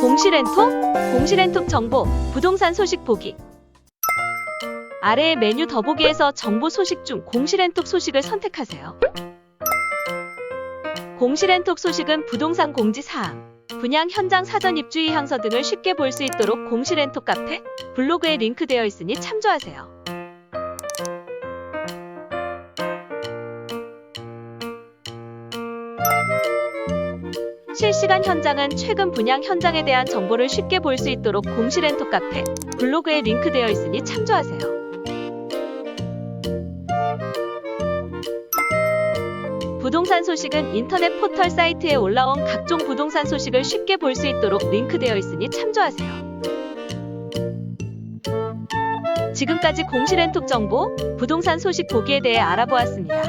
공시렌톡, 공시렌톡 정보, 부동산 소식 보기. 아래의 메뉴 더보기에서 정보 소식 중 공시렌톡 소식을 선택하세요. 공시렌톡 소식은 부동산 공지 사항, 분양 현장 사전 입주의 향서 등을 쉽게 볼 수 있도록 공시렌톡 카페, 블로그에 링크되어 있으니 참조하세요. 실시간 현장은 최근 분양 현장에 대한 정보를 쉽게 볼 수 있도록 공시렌톡 카페, 블로그에 링크되어 있으니 참조하세요. 부동산 소식은 인터넷 포털 사이트에 올라온 각종 부동산 소식을 쉽게 볼 수 있도록 링크되어 있으니 참조하세요. 지금까지 공시 렌톡 정보, 부동산 소식 보기에 대해 알아보았습니다.